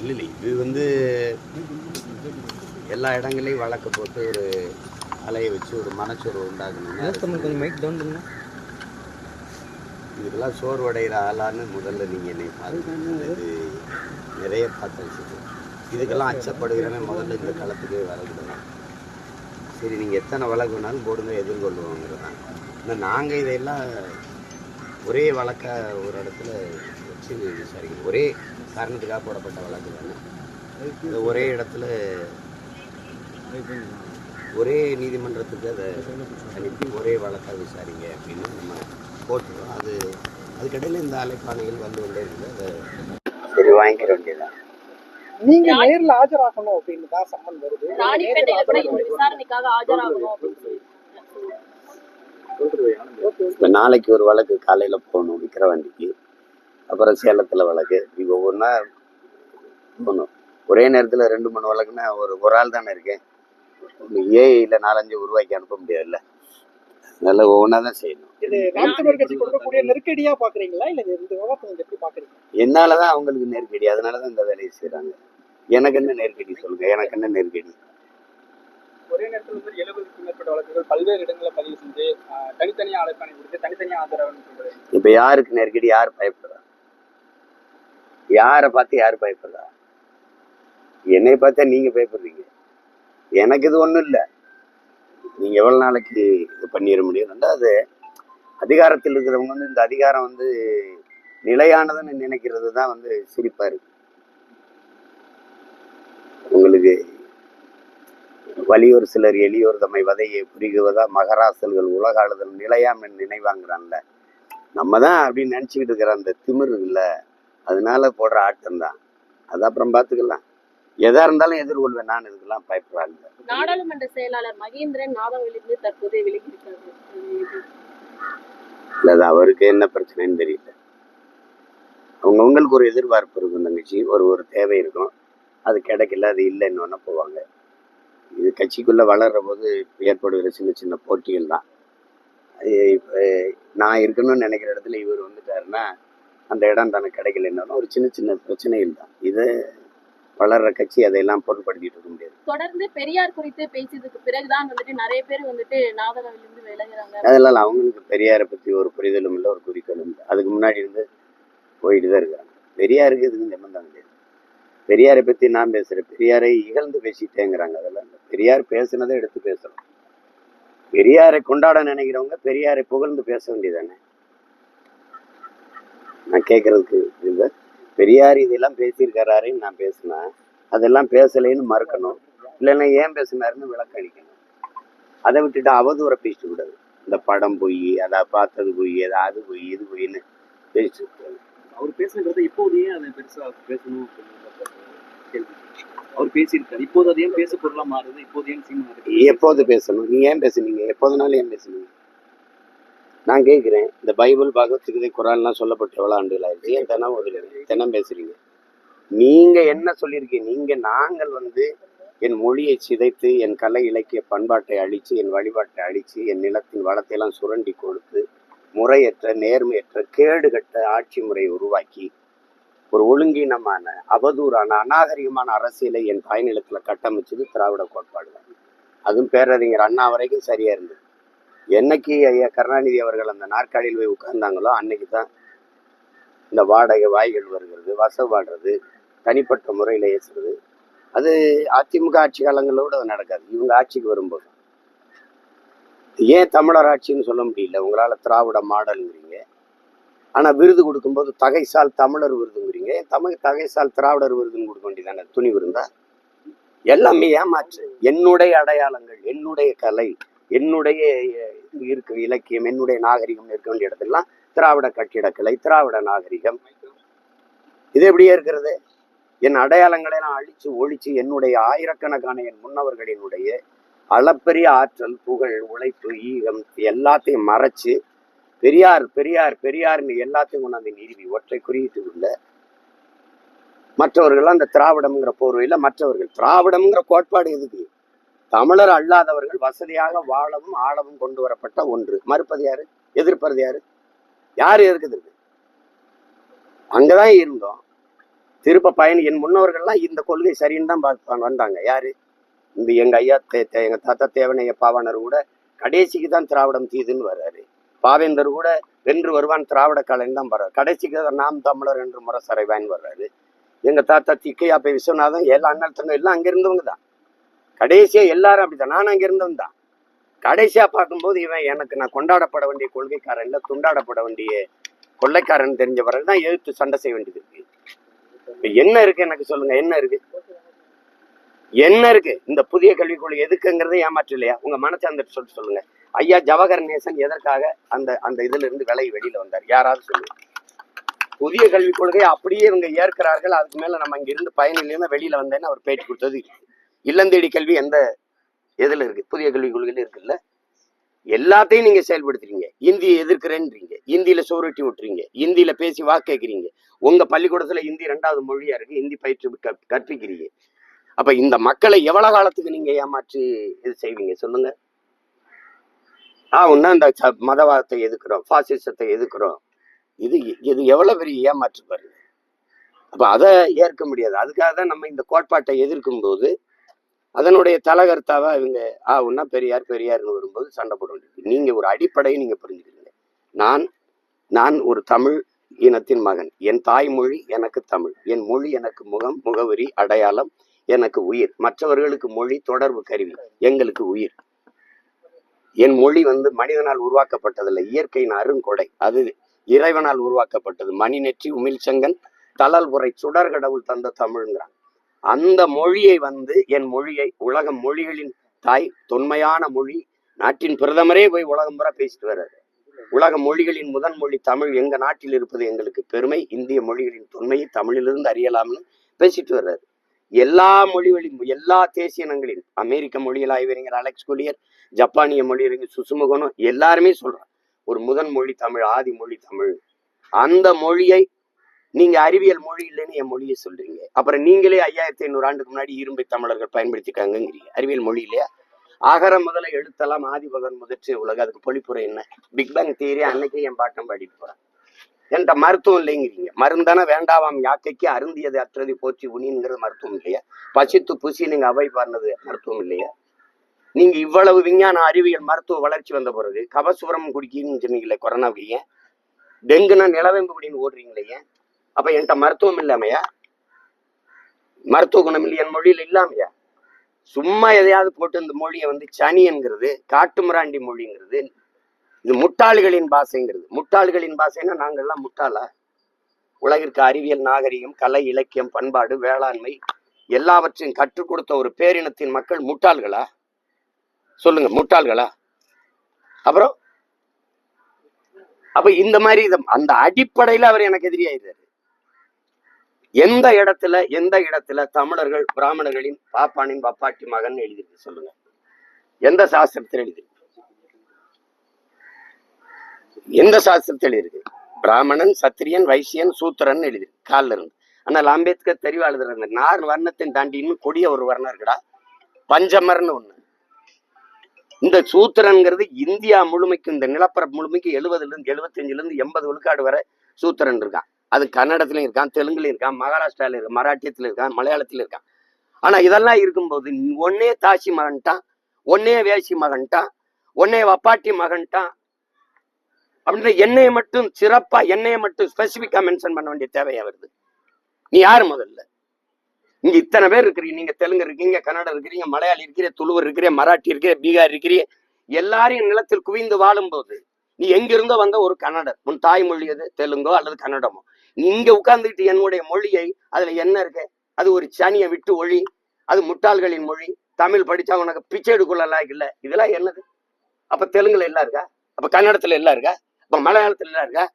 இல்லை இல்லை இது வந்து எல்லா இடங்களையும் வழக்கு போட்டு ஒரு அலையை வச்சு ஒரு மனச்சோர்வு உண்டாக்கணும்னா கொஞ்சம் மைக் டவுன் பண்ணுங்க. இதுக்கெல்லாம் சோர்வடைகிற ஆளான்னு முதல்ல நீங்கள் என்னை பாருங்க. இது நிறைய பார்த்த விஷயம் இதுக்கெல்லாம் அச்சப்படுகிறவன் முதல்ல இந்த களத்துக்கே வரக்கூடாது. சரி நீங்கள் எத்தனை வழக்கு வேணாலும் போடுங்க எதிர்கொள்வோங்கிறதான் ஆனால் நாங்கள் இதையெல்லாம் ஒரே வழக்கா ஒரு இடத்துல வச்சு விசாரிக்கணும். ஒரே காரணத்துக்காக போடப்பட்ட வழக்கு தானே? இதை ஒரே இடத்துல ஒரே நீதிமன்றத்துக்கு அதை அனுப்பி ஒரே வழக்காக விசாரிங்க அப்படின்னு நம்ம போட்டுருவோம் அது அதுக்கிடையில் இந்த அலைப்பானைகள் வந்து கொண்டே இருக்குது அதை சரி வாங்கிக்கிற வேண்டியதான் நீங்க நேர்ல ஆஜராகணும் அப்படின்னு தான் சம்மன் வருது. நாளைக்கு ஒரு வழக்கு காலையில் போகணும் விக்கிரவாண்டிக்கு. அப்புறம் சேலத்தில் வழக்கு. இப்போ ஒவ்வொன்றா போகணும் ஒரே நேரத்தில் ரெண்டு மூணு வழக்குன்னா ஒரு ஒரு ஆள் தானே இருக்கேன். ஏஐயில் நாலஞ்சு உருவாக்கி அனுப்ப முடியாதுல்ல. அதனால ஒவ்வொன்றா தான் செய்யணும். இது நாம் தமிழர் கட்சி கொடுக்கக்கூடிய நெருக்கடியா பாக்குறீங்களா? இல்ல இந்த விவகாரத்தை எப்படி பாக்குறீங்க? என்னால தான் அவங்களுக்கு நெருக்கடி. அதனால தான் இந்த வேலையை செய்கிறாங்க எனக்கு என்ன நெருக்கடி சொல்லுங்க. எனக்கு என்ன நெருக்கடி? ஒரே நேரத்தில் வந்து எழுபதுக்கும் மேற்பட்ட வழக்குகள் பல்வேறு இடங்களில் பதிவு செஞ்சு ஆஹ், தனித்தனியா அழைப்பாணை கொடுத்து தனித்தனியா ஆதரவுன்னு சொல்றது இப்போ யாருக்கு நெருக்கடி? யார் பயப்படுறா? யாரை பார்த்து யார் பயப்படுறா? என்னை பார்த்தா நீங்க பயப்படுறீங்க. எனக்கு இது ஒன்றும் இல்லை. நீங்க எவ்வளவு நாளைக்கு இது பண்ணிட முடியும்? ரெண்டாவது அதிகாரத்தில் இருக்கிறவங்க வந்து இந்த அதிகாரம் வந்து நிலையானதுன்னு நினைக்கிறது தான் வந்து சிரிப்பா இருக்கு. உங்களுக்கு வலியோர் சிலர் எளியோர் தம்மை வதையை புரிகுவதா மகராசல்கள் உலக ஆளுதல் நிலையாம நினைவாங்கிறான்ல. நம்ம தான் அப்படின்னு நினச்சிக்கிட்டு இருக்கிற அந்த திமிர் இல்லை அதனால போடுற ஆட்டம் தான். அது அப்புறம் பார்த்துக்கலாம் எதா இருந்தாலும் எதிர்கொள்வேன். நான் இதுக்கெல்லாம் பயப்படுறாங்க நாடாளுமன்ற செயலாளர் மகேந்திரன் நாதவிலிருந்து தற்போது விலகி இருக்காரு இல்லை அது அவருக்கு என்ன பிரச்சனைன்னு தெரியல. அவங்கவுங்களுக்கு ஒரு எதிர்பார்ப்பு இருக்கும் தங்கச்சி. ஒரு ஒரு தேவை இருக்கும். அது கிடைக்கல அது இல்லைன்னு போவாங்க. இது கட்சிக்குள்ள வளர்ற போது ஏற்படுகிற சின்ன சின்ன போட்டிகள் தான். இப்போ நான் இருக்கணும்னு நினைக்கிற இடத்துல இவர் வந்துட்டாருன்னா அந்த இடம் தனக்கு கிடைக்கலன்னு ஒரு சின்ன சின்ன பிரச்சனைகள் தான். இது வளர்ற கட்சி அதையெல்லாம் பொருட்படுத்திட்டு இருக்க முடியாது. தொடர்ந்து பெரியார் குறித்து பேசியதுக்கு பிறகுதான் வந்துட்டு நிறைய பேர் வந்துட்டு நாதகவிலிருந்து விலகுறாங்க. அதெல்லாம் அவங்களுக்கு பெரியாரை பற்றி ஒரு புரிதலும் இல்லை ஒரு குறிக்கோளும் இல்லை. அதுக்கு முன்னாடி இருந்து போயிட்டு தான் இருக்காங்க. பெரியாருக்கு இதுக்கு சம்பந்தம் கிடையாது பெரியாரை பற்றி நான் பேசுகிறேன் பெரியாரை இகழ்ந்து பேசிட்டேங்கிறாங்க அதெல்லாம் பெரியார் பேசுனதை எடுத்து பேசணும் பெரியாரை கொண்டாட நினைக்கிறவங்க பெரியாரை புகழ்ந்து பேச வேண்டியதானே நான் கேட்கறதுக்கு இல்லை. பெரியார் இதெல்லாம் பேசியிருக்காருன்னு நான் பேசினேன். அதெல்லாம் பேசலைன்னு மறுக்கணும். இல்லைன்னா ஏன் பேசினாருன்னு விளக்கம் அளிக்கணும் அதை விட்டுட்டு அவதூற பேசிட்டு கூடாது இந்த படம் பொய் அதை பார்த்தது பொய் அதை அது பொய் இது பொய்ன்னு பேசிட்டு அவர் பேசுனது இப்போதையே அதை பெருசா பேசணும் அவர் பேசியிருக்காரு. இப்போது அது ஏன் பேச பொருளா மாறுது? இப்போது ஏன் சீமா எப்போது பேசணும்? நீங்க ஏன் பேசுனீங்க? எப்போதுனாலும் ஏன் பேசுனீங்க? நான் கேட்குறேன் இந்த பைபிள் பகவத்கீதை குரான்லாம் சொல்லப்பட்ட எவ்வளோ ஆண்டுகள் ஆயிடுச்சு? ஏன் தினம் ஒதுக்குறீங்க தினம் பேசுறீங்க. நீங்கள் என்ன சொல்லியிருக்கீங்க? நீங்கள் நாங்கள் வந்து என் மொழியை சிதைத்து என் கலை இலக்கிய பண்பாட்டை அழித்து என் வழிபாட்டை அழித்து என் நிலத்தின் வளத்தையெல்லாம் சுரண்டி கொடுத்து முறையற்ற நேர்மையற்ற கேடுகட்ட ஆட்சி முறையை உருவாக்கி ஒரு ஒழுங்கீனமான அவதூறான அநாகரிகமான அரசியலை என் தாய்நிலத்தில் கட்டமைச்சது திராவிட கோட்பாடு தான் அதுவும் பேரறிஞர் அண்ணா வரைக்கும் சரியா இருந்தது. என்னைக்கு ஐயா கருணாநிதி அவர்கள் அந்த நாற்காலியில் போய் உட்கார்ந்தாங்களோ அன்னைக்கு தான் இந்த வாடகை வாய்கள் வருகிறது வசவாடுறது தனிப்பட்ட முறையில் ஏசுறது. அது அதிமுக ஆட்சி காலங்களோட அது நடக்காது. இவங்க ஆட்சிக்கு வரும்போது. ஏன் தமிழர் ஆட்சின்னு சொல்ல முடியல? உங்களால் திராவிட மாடலுங்கிறீங்க. ஆனால் விருது கொடுக்கும்போது தகைசால் தமிழர் விருதுங்கிறீங்க. ஏன் தமிழ் தகைசால் திராவிடர் விருதுன்னு கொடுக்க வேண்டியதானே? துணி விருந்தா எல்லாமே ஏமாற்று. என்னுடைய அடையாளங்கள் என்னுடைய கலை என்னுடைய இருக்கு இலக்கியம் என்னுடைய நாகரிகம் இருக்க வேண்டிய இடத்துலலாம் திராவிட கட்டிடக்கலை திராவிட நாகரிகம். இது எப்படியே இருக்கிறது? என் அடையாளங்களை எல்லாம் அழிச்சு ஒழிச்சு என்னுடைய ஆயிரக்கணக்கான என் முன்னவர்களினுடைய அளப்பெரிய ஆற்றல் புகழ் உழைப்பு ஈகம் எல்லாத்தையும் மறைச்சு பெரியார் பெரியார் பெரியார்னு எல்லாத்தையும் கொண்டாந்து நிறுவி ஒற்றை குறியீட்டுக்குள்ள மற்றவர்கள் அந்த திராவிடம்ங்கிற போர்வையில் மற்றவர்கள். திராவிடம்ங்கிற கோட்பாடு எதுக்கு? தமிழர் அல்லாதவர்கள் வசதியாக வாழவும் ஆழவும் கொண்டு வரப்பட்ட ஒன்று. மறுப்பது யாரு? எதிர்ப்பது யாரு? யாரு எதிர்க்குது? அங்கதான் இருந்தோம். திருப்ப பயணி என் முன்னோர்கள்லாம் இந்த கொள்கை சரின்னு தான் வந்தாங்க. யாரு? இந்த எங்க ஐயா தே- எங்க தாத்தா தேவனைய பாவாணர் கூட கடைசிக்கு தான் திராவிடம் தீதுன்னு வர்றாரு. பாவேந்தர் கூட வென்று வருவான் திராவிட கலைன்னு தான் வர்றாரு. கடைசிக்கு தான் நாம் தமிழர் என்று முறை சரைவான்னு வர்றாரு. எங்க தாத்தா திக்கையா போய் விஸ்வநாதன் எல்லா அண்ணல் எல்லாம் அங்கிருந்தவங்க தான். கடைசியா எல்லாரும் அப்படிதான். நான் அங்கே இருந்தவன் தான். கடைசியா பார்க்கும்போது இவன் எனக்கு நான் கொண்டாடப்பட வேண்டிய கொள்கைக்காரன் இல்லை துண்டாடப்பட வேண்டிய கொள்ளைக்காரன் தெரிஞ்ச பிறகு தான் எதிர்த்து சண்டை செய்ய வேண்டியது இருக்கு. இப்ப என்ன இருக்கு எனக்கு சொல்லுங்க என்ன இருக்கு? என்ன இருக்கு? இந்த புதிய கல்விக் கொள்கை எதுக்குங்கிறதே ஏமாற்று இல்லையா உங்க மனசார்ந்துட்டு சொல்லிட்டு சொல்லுங்க. ஐயா ஜவஹர் நேசன் எதற்காக அந்த அந்த இதுல இருந்து விலகி வெளியில வந்தார்? யாராவது சொல்லுங்க. புதிய கல்விக் கொள்கையை அப்படியே இவங்க ஏற்கிறார்கள் அதுக்கு மேல நம்ம இங்க இருந்து பயனிலையுமே வெளியில வந்தேன்னு அவர் பேட்டி கொடுத்தது இருக்கு. இல்லந்தேடி கல்வி எந்த இதில் இருக்கு? புதிய கல்விக் கொள்கையில் இருக்குல்ல? எல்லாத்தையும் நீங்க செயல்படுத்துறீங்க. இந்தியை எதிர்க்கிறேன்றீங்க. இந்தியில சுவரொட்டி விட்டுறீங்க. இந்தியில பேசி வாக்கு கேட்குறீங்க. உங்க பள்ளிக்கூடத்துல இந்தி ரெண்டாவது மொழியா இருக்கு. இந்தி பயிற்சி கற்- கற்பிக்கிறீங்க. அப்ப இந்த மக்களை எவ்வளவு காலத்துக்கு நீங்க ஏமாற்றி இது செய்வீங்க? சொல்லுங்க. ஆ ஒன்னா இந்த ச- மதவாதத்தை எதுக்குறோம் பாசிசத்தை எதுக்குறோம் இது இது எவ்வளவு பெரிய ஏமாற்று பாருங்க. அப்ப அதை ஏற்க முடியாது. அதுக்காக தான் நம்ம இந்த கோட்பாட்டை எதிர்க்கும் போது அதனுடைய தலகர்த்தாவா இவங்க? ஆ ஒன்னா பெரியார் பெரியார்னு வரும்போது சண்டை போட வேண்டியது நீங்க ஒரு அடிப்படையை நீங்க புரிஞ்சுக்கிறீங்க. நான் நான் ஒரு தமிழ் இனத்தின் மகன். என் தாய்மொழி எனக்கு தமிழ். என் மொழி எனக்கு முகம் முகவரி அடையாளம் எனக்கு உயிர். மற்றவர்களுக்கு மொழி தொடர்பு கருவி எங்களுக்கு உயிர். என் மொழி வந்து மனிதனால் உருவாக்கப்பட்டதில்லை. இயற்கையின் அருங்கொடை. அது இறைவனால் உருவாக்கப்பட்டது. மணி நெற்றி உமிழ்ச்சங்கன் தளல் உரை சுடர் கடவுள் தந்த தமிழ்ங்கிறான் அந்த மொழியை வந்து என் மொழியை உலக மொழிகளின் தாய் தொன்மையான மொழி நாட்டின் பிரதமரே போய் உலகம் புற பேசிட்டு வர்றாரு. உலக மொழிகளின் முதன் மொழி தமிழ் எங்க நாட்டில் இருப்பது எங்களுக்கு பெருமை இந்திய மொழிகளின் தொன்மையை தமிழிலிருந்து அறியலாம்னு பேசிட்டு வர்றாரு. எல்லா மொழிகளின் எல்லா தேசியனங்களின் அமெரிக்க மொழியில் ஆய்வறிஞர் அலெக்ஸ் குலியர் ஜப்பானிய மொழியறிஞர் சுசுமுகனும் எல்லாருமே சொல்றாங்க ஒரு முதன் மொழி தமிழ் ஆதி மொழி தமிழ். அந்த மொழியை நீங்க அறிவியல் மொழி இல்லைன்னு என் மொழியை சொல்றீங்க. அப்புறம் நீங்களே ஐயாயிரத்தி ஐநூறு ஆண்டுக்கு முன்னாடி இரும்பை தமிழர்கள் பயன்படுத்திக்காங்கிறீங்க அறிவியல் மொழி இல்லையா? அகர முதல எழுத்தெல்லாம் ஆதிபகன் முதற்சி உலக அதுக்கு பொழிப்புரை என்ன? பிக் பேங் தியரி அன்னைக்கே என் பாட்டம் பாடிட்டு போறேன். என்கிட்ட மருத்துவம் இல்லைங்கிறீங்க. மருந்தான வேண்டாவாம் யாக்கைக்கு அருந்தியது அற்றது போச்சு உனிங்கிறது மருத்துவம் இல்லையா? பசித்து புசி நீங்க அவை பாருனது மருத்துவம் இல்லையா? நீங்க இவ்வளவு விஞ்ஞான அறிவியல் மருத்துவ வளர்ச்சி வந்த பிறகு கபசுரம் குடிக்கின்னு சொன்னீங்களே கொரோனாவுக்கு ஏன்? டெங்குனா நிலவேம்பு குடின்னு ஓடுறீங்களே ஏன்? அப்ப என்கிட்ட மருத்துவம் இல்லாமையா? மருத்துவ குணம் இல்லை என் மொழியில இல்லாமையா? சும்மா எதையாவது போட்டு இந்த மொழியை வந்து சனிங்கிறது காட்டுமிராண்டி மொழிங்கிறது இது முட்டாள்களின் பாஷைங்கிறது. முட்டாள்களின் பாஷைன்னா நாங்கெல்லாம் முட்டாளா? உலகிற்கு அறிவியல் நாகரிகம் கலை இலக்கியம் பண்பாடு வேளாண்மை எல்லாவற்றையும் கற்றுக் கொடுத்த ஒரு பேரினத்தின் மக்கள் முட்டாள்களா? சொல்லுங்க முட்டாள்களா? அப்புறம்? அப்ப இந்த மாதிரி அந்த அடிப்படையில அவர் எனக்கு எதிரியாயிடுறாரு எந்த இடத்துல எந்த இடத்துல தமிழர்கள் பிராமணர்களின் பாப்பானின் பப்பாட்டி மகன் எழுதியிருக்கு சொல்லுங்க. எந்த சாஸ்திரத்தில் எழுதியிருக்கு? எந்த சாஸ்திரத்தில் எழுதியிருக்கு? பிராமணன் சத்திரியன் வைசியன் சூத்திரன் எழுதியிருக்கு காலில் இருந்து. ஆனால் அம்பேத்கர் தெரிவா எழுதுறாங்க நார் வர்ணத்தின் தாண்டி இன்னும் கொடிய ஒரு வர்ணம் இருக்குடா? பஞ்சமர்னு ஒண்ணு. இந்த சூத்திரன்கிறது இந்தியா முழுமைக்கு இந்த நிலப்பரப்பு முழுமைக்கு எழுபதுல இருந்து எழுபத்தஞ்சுல இருந்து எண்பது விழுக்காடு வரை சூத்திரன் இருக்கான். அது கன்னடத்துலயும் இருக்கான் தெலுங்குலயும் இருக்கான் மகாராஷ்டிரால இருக்கான் மராட்டியத்துல இருக்கான் மலையாளத்துல இருக்கான். ஆனா இதெல்லாம் இருக்கும்போது ஒன்னே தாசி மகன்ட்டான் ஒன்னே வேசி மகன்ட்டான் ஒன்னே வப்பாட்டி மகன்ட்டான் அப்படின்ற என்னை மட்டும் சிறப்பா என்னையை மட்டும் ஸ்பெசிபிக்கா மென்ஷன் பண்ண வேண்டிய தேவையா வருது? நீ யாரு முதல்ல? இங்க இத்தனை பேர் இருக்கிறீங்க நீங்க தெலுங்கு இருக்கீங்க கன்னடம் இருக்கிறீங்க மலையாளி இருக்கிற துளுவர் இருக்கிற மராட்டி இருக்கிற பீகார் இருக்கிற எல்லாரையும் நிலத்தில் குவிந்து வாழும்போது நீ எங்கிருந்தோ வந்த ஒரு கன்னடர் உன் தாய்மொழி எது? தெலுங்கோ அல்லது கன்னடமோ? இங்க உட்கார்ந்துட்டு என்னுடைய மொழியை அதுல என்ன இருக்கு? அது ஒரு சனியை விட்டு ஒழி அது முட்டாள்களின் மொழி. தமிழ் படிச்சா உனக்கு பிச்சை எடுக்கலாம் இல்ல. இதெல்லாம் என்னது? அப்ப தெலுங்குல எல்லாம் இருக்கா? அப்ப கன்னடத்துல எல்லாம் இருக்கா? அப்ப மலையாளத்துல எல்லாம் இருக்கா?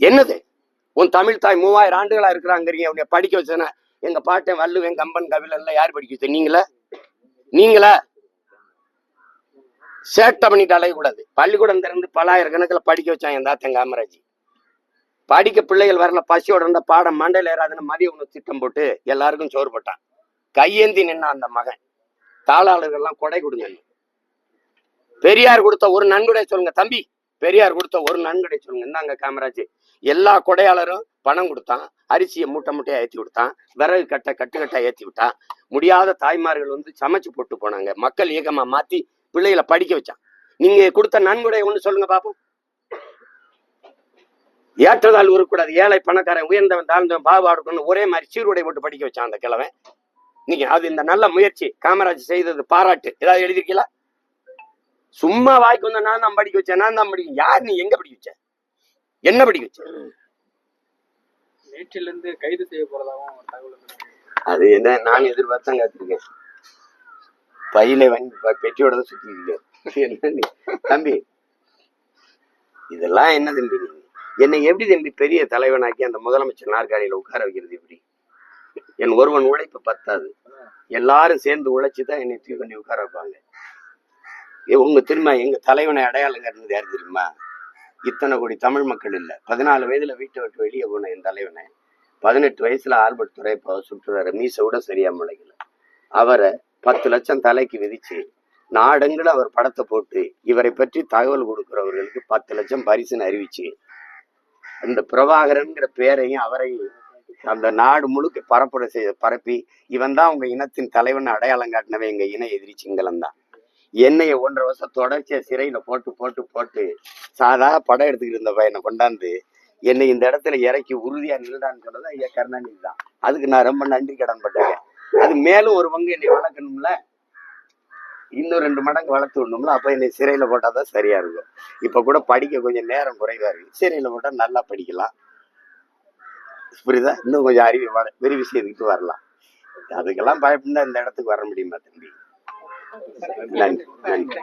என்னது? உன் தமிழ் தாய் மூவாயிரம் ஆண்டுகளா இருக்கிறாங்கிறீங்க. உன்னை படிக்க வச்சேன்னா எங்க பாட்டன் வள்ளுவன் கம்பன் கபிலன் எல்லாம் யார் படிக்க வச்ச? நீங்களா? நீங்களா? சேட்டை பண்ணிட்டு அலையக்கூடாது. பள்ளிக்கூடம் திறந்து பல்லாயிரக்கணக்கில் படிக்க வச்சான் என் தாத்தன் காமராஜ். படிக்க பிள்ளைகள் வரல பசியோட இருந்த பாடம் மண்டையில் ஏறாதுன்னு மதிய உணவு திட்டம் போட்டு எல்லாருக்கும் சோறு போட்டான். கையேந்தி நின்னா அந்த மகன். தாளாளர்கள்லாம் கொடை கொடுங்க. பெரியார் கொடுத்த ஒரு நன்கொடை சொல்லுங்க தம்பி. பெரியார் கொடுத்த ஒரு நன்கொடை சொல்லுங்க. இந்தாங்க காமராஜ். எல்லா கொடையாளரும் பணம் கொடுத்தான். அரிசியை மூட்டை மூட்டையா ஏற்றி விட்டான். விறகு கட்டை கட்டுக்கட்டா ஏத்தி ஏற்றி விட்டான். முடியாத தாய்மார்கள் வந்து சமைச்சு போட்டு போனாங்க. மக்கள் இயக்கமா மாத்தி பிள்ளைகளை படிக்க வச்சான். நீங்க கொடுத்த நன்கொடை ஒண்ணு சொல்லுங்க பாப்போம். ஏற்றதால் இருக்கக்கூடாது. ஏழை பணக்காரன் உயர்ந்தவன் தாழ்ந்தவன் பாகுபாடு ஒரே மாதிரி சீருடை போட்டு படிக்க வச்சான் அந்த கிழவன். நீங்க அது இந்த நல்ல முயற்சி காமராஜ் செய்தது பாராட்டு. ஏதாவது எழுதிருக்கீங்களா சும்மா வாய்க்கு வந்த நான் தான் படிக்க வச்சேன் நான் தான் படிக்க யார் நீ எங்க படிக்க வச்ச? என்ன படிக்க வச்ச? நேற்றிலிருந்து கைது செய்ய போறதாகவும் ஒரு தகவல். அது என்ன நான் எதிர்பார்த்தான் காத்திருக்கேன். பையில வாங்கி பெட்டியோட தான் சுத்தி என்ன நீ? தம்பி இதெல்லாம் என்ன தம்பி நீங்க என்னை எப்படி தம்பி பெரிய தலைவனாக்கி அந்த முதலமைச்சர் நாற்காலியில உட்கார வைக்கிறது எப்படி என் ஒருவன் உழைப்பு பத்தாது. எல்லாரும் சேர்ந்து உழைச்சி தான் என்னை தூக்கி பண்ணி உட்கார வைப்பாங்க. உங்க திரும்ப எங்க தலைவனை அடையாளம் இருந்தது யார் தெரியுமா? இத்தனை கோடி தமிழ் மக்கள் இல்ல. பதினாலு வயதுல வீட்டை விட்டு வெளியே போன என் தலைவனை பதினெட்டு வயசுல ஆல்பர்ட் துறைப்பா சுற்றுறாரு மீசை விட சரியா முளைக்கல. அவரை பத்து லட்சம் தலைக்கு விதிச்சு நாடெங்கிலும் அவர் படத்தை போட்டு இவரை பற்றி தகவல் கொடுக்கிறவர்களுக்கு பத்து லட்சம் பரிசுன்னு அறிவிச்சு அந்த பிரபாகரன்கிற பேரையும் அவரையும் அந்த நாடு முழுக்க பரப்புரை செய்ய பரப்பி இவன் தான் உங்க இனத்தின் தலைவன் அடையாளம் காட்டினவன் எங்க இன எதிரி சிங்களம் தான். என்னைய ஒன்றரை வருஷம் தொடர்ச்சியா சிறையில போட்டு போட்டு போட்டு சாதா படம் எடுத்துக்கிட்டு இருந்த பையனை கொண்டாந்து என்னை இந்த இடத்துல இறக்கி உறுதியா நில்டான்னு சொன்னது ஐயா கருணாநிதி தான். அதுக்கு நான் ரொம்ப நன்றி கடன் பட்டேன் அது மேலும் ஒரு பங்கு என்னை வளர்க்கணும்ல? இன்னும் ரெண்டு மடங்கு வளர்த்து விடணும்ல அப்ப என்னை சிறையில போட்டாதான் சரியா இருக்கும். இப்ப கூட படிக்க கொஞ்சம் நேரம் குறைவா இருக்கு. சிறையில போட்டா நல்லா படிக்கலாம். புரியுதா? இன்னும் கொஞ்சம் அறிவு வள விரிவு செய்துக்கிட்டு வரலாம். அதுக்கெல்லாம் பயப்படா இந்த இடத்துக்கு வர முடியுமா தம்பி? நன்றி நன்றி.